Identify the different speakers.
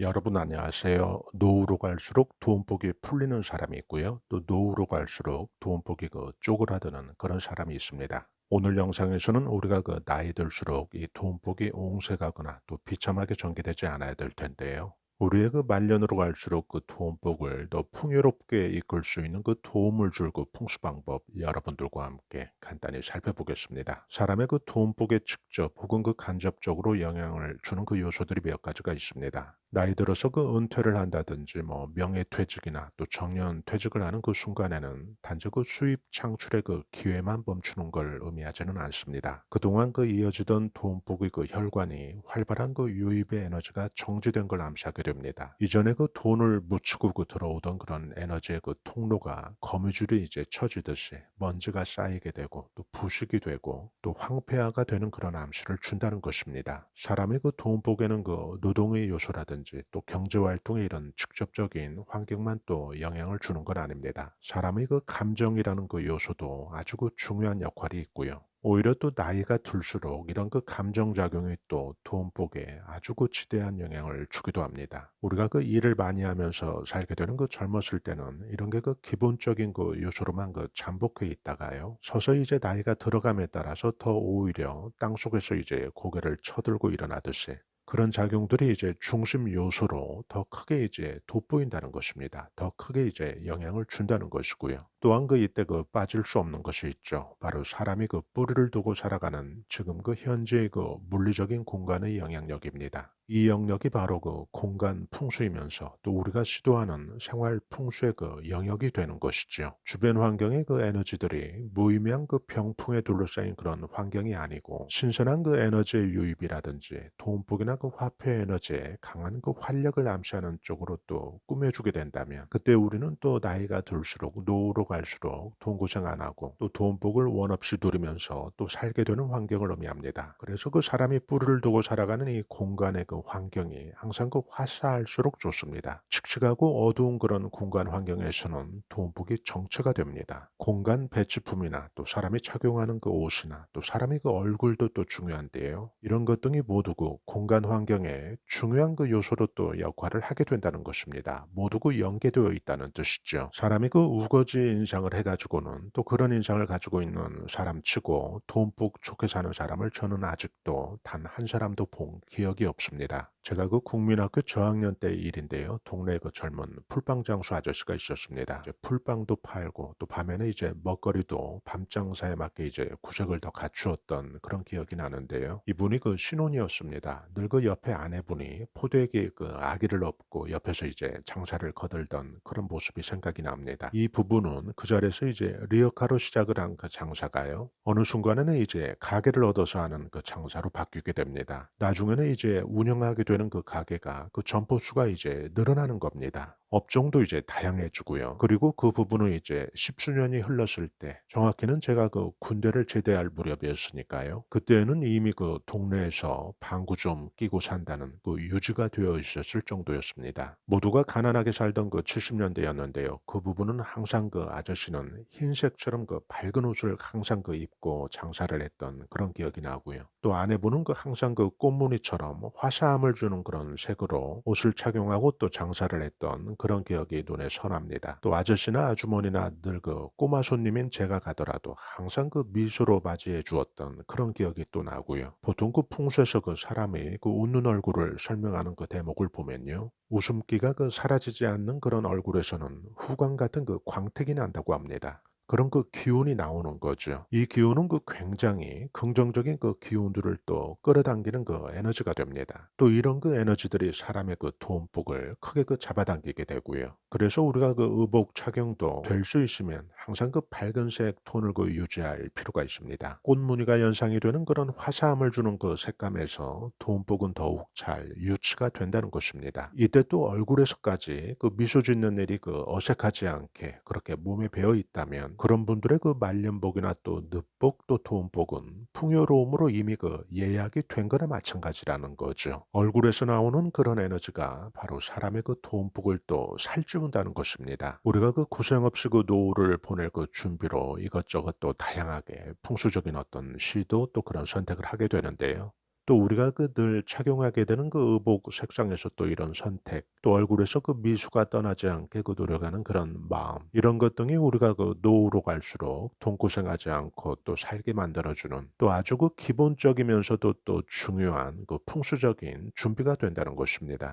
Speaker 1: 여러분 안녕하세요. 노후로 갈수록 돈복이 풀리는 사람이 있고요. 또 노후로 갈수록 돈복이 그 쪼그라드는 그런 사람이 있습니다. 오늘 영상에서는 우리가 그 나이 들수록 이 돈복이 옹색하거나 또 비참하게 전개되지 않아야 될 텐데요. 우리의 그 말년으로 갈수록 그 돈복을 더 풍요롭게 이끌 수 있는 그 도움을 줄 그 풍수 방법 여러분들과 함께 간단히 살펴보겠습니다. 사람의 그 돈복에 직접 혹은 그 간접적으로 영향을 주는 그 요소들이 몇 가지가 있습니다. 나이 들어서 그 은퇴를 한다든지 뭐 명예퇴직이나 또 정년 퇴직을 하는 그 순간에는 단지 그 수입 창출의 그 기회만 멈추는 걸 의미하지는 않습니다. 그동안 그 이어지던 돈복의 그 혈관이 활발한 그 유입의 에너지가 정지된 걸 암시하게 됩니다. 이전에 그 돈을 묻히고 그 들어오던 그런 에너지의 그 통로가 거미줄이 이제 쳐지듯이 먼지가 쌓이게 되고 또 부식이 되고 또 황폐화가 되는 그런 암시를 준다는 것입니다. 사람의 그 돈복에는 그 노동의 요소라든지 라든지 또 경제활동에 이런 직접적인 환경만 또 영향을 주는 건 아닙니다. 사람의 그 감정이라는 그 요소도 아주 그 중요한 역할이 있고요. 오히려 또 나이가 들수록 이런 그 감정작용이 또 돈복에 아주 그 지대한 영향을 주기도 합니다. 우리가 그 일을 많이 하면서 살게 되는 그 젊었을 때는 이런 게 그 기본적인 그 요소로만 그 잠복해 있다가요. 서서히 이제 나이가 들어감에 따라서 더 오히려 땅 속에서 이제 고개를 쳐들고 일어나듯이 그런 작용들이 이제 중심 요소로 더 크게 이제 돋보인다는 것입니다. 더 크게 이제 영향을 준다는 것이고요. 또한 그 이때 그 빠질 수 없는 것이 있죠. 바로 사람이 그 뿌리를 두고 살아가는 지금 그 현재의 그 물리적인 공간의 영향력입니다. 이 영역이 바로 그 공간 풍수이면서 또 우리가 시도하는 생활 풍수의 그 영역이 되는 것이죠. 주변 환경의 그 에너지들이 무의미한 그 병풍에 둘러싸인 그런 환경이 아니고 신선한 그 에너지의 유입이라든지 돈복이나 그 화폐 에너지에 강한 그 활력을 암시하는 쪽으로 또 꾸며주게 된다면 그때 우리는 또 나이가 들수록 노후로 갈수록 돈 고생 안 하고 또 돈복을 원 없이 누리면서 또 살게 되는 환경을 의미합니다. 그래서 그 사람이 뿌리를 두고 살아가는 이 공간의 그 환경이 항상 그 화사할수록 좋습니다. 칙칙하고 어두운 그런 공간 환경에서는 돈복이 정체가 됩니다. 공간 배치품이나 또 사람이 착용하는 그 옷이나 또 사람의 그 얼굴도 또 중요한데요. 이런 것 등이 모두 그 공간 환경에 중요한 그 요소로 또 역할을 하게 된다는 것입니다. 모두 그 연계되어 있다는 뜻이죠. 사람이 그 우거지 인상을 해가지고는 또 그런 인상을 가지고 있는 사람 치고 돈복 좋게 사는 사람을 저는 아직도 단 한 사람도 본 기억이 없습니다. 제가 그 국민학교 저학년 때 일인데요. 동네에 그 젊은 풀빵 장수 아저씨가 있었습니다. 풀빵도 팔고 또 밤에는 이제 먹거리도 밤 장사에 맞게 이제 구색을 더 갖추었던 그런 기억이 나는데요. 이분이 그 신혼이었습니다. 늘그 옆에 아내분이 포도에게 그 아기를 업고 옆에서 이제 장사를 거들던 그런 모습이 생각이 납니다. 이 부부는 그 자리에서 이제 리어카로 시작을 한 그 장사가요. 어느 순간에는 이제 가게를 얻어서 하는 그 장사로 바뀌게 됩니다. 나중에는 이제 운영하게 되는 그 가게가 그 점포 수가 이제 늘어나는 겁니다. 업종도 이제 다양해지고요. 그리고 그 부분은 이제 십수년이 흘렀을 때 정확히는 제가 그 군대를 제대할 무렵이었으니까요. 그때는 이미 그 동네에서 방구 좀 끼고 산다는 그 유지가 되어 있었을 정도였습니다. 모두가 가난하게 살던 그 70년대였는데요. 그 부분은 항상 그 아저씨는 흰색처럼 그 밝은 옷을 항상 그 입고 장사를 했던 그런 기억이 나고요. 또 아내분은 그 항상 그 꽃무늬처럼 화사함을 주는 그런 색으로 옷을 착용하고 또 장사를 했던 그런 기억이 눈에 선합니다. 또 아저씨나 아주머니나 늘 그 꼬마 손님인 제가 가더라도 항상 그 미소로 맞이해 주었던 그런 기억이 또 나고요. 보통 그 풍수에서 그 사람이 그 웃는 얼굴을 설명하는 그 대목을 보면요. 웃음기가 그 사라지지 않는 그런 얼굴에서는 후광 같은 그 광택이 난다고 합니다. 그런 그 기운이 나오는 거죠. 이 기운은 그 굉장히 긍정적인 그 기운들을 또 끌어당기는 그 에너지가 됩니다. 또 이런 그 에너지들이 사람의 그 돈복을 크게 그 잡아당기게 되고요. 그래서 우리가 그 의복 착용도 될 수 있으면 항상 그 밝은색 톤을 그 유지할 필요가 있습니다. 꽃무늬가 연상이 되는 그런 화사함을 주는 그 색감에서 돈복은 더욱 잘 유치가 된다는 것입니다. 이때 또 얼굴에서까지 그 미소 짓는 일이 그 어색하지 않게 그렇게 몸에 배어 있다면 그런 분들의 그 말년복이나 또 늦복 또 돈복은 풍요로움으로 이미 그 예약이 된 거나 마찬가지라는 거죠. 얼굴에서 나오는 그런 에너지가 바로 사람의 그 돈복을 또 살찌운다는 것입니다. 우리가 그 고생 없이 그 노후를 보낼 그 준비로 이것저것 또 다양하게 풍수적인 어떤 시도 또 그런 선택을 하게 되는데요. 또 우리가 그 늘 착용하게 되는 그 의복 색상에서 또 이런 선택, 또 얼굴에서 그 미소가 떠나지 않게 그 노력하는 그런 마음, 이런 것 등이 우리가 그 노후로 갈수록 돈고생하지 않고 또 살게 만들어주는 또 아주 그 기본적이면서도 또 중요한 그 풍수적인 준비가 된다는 것입니다.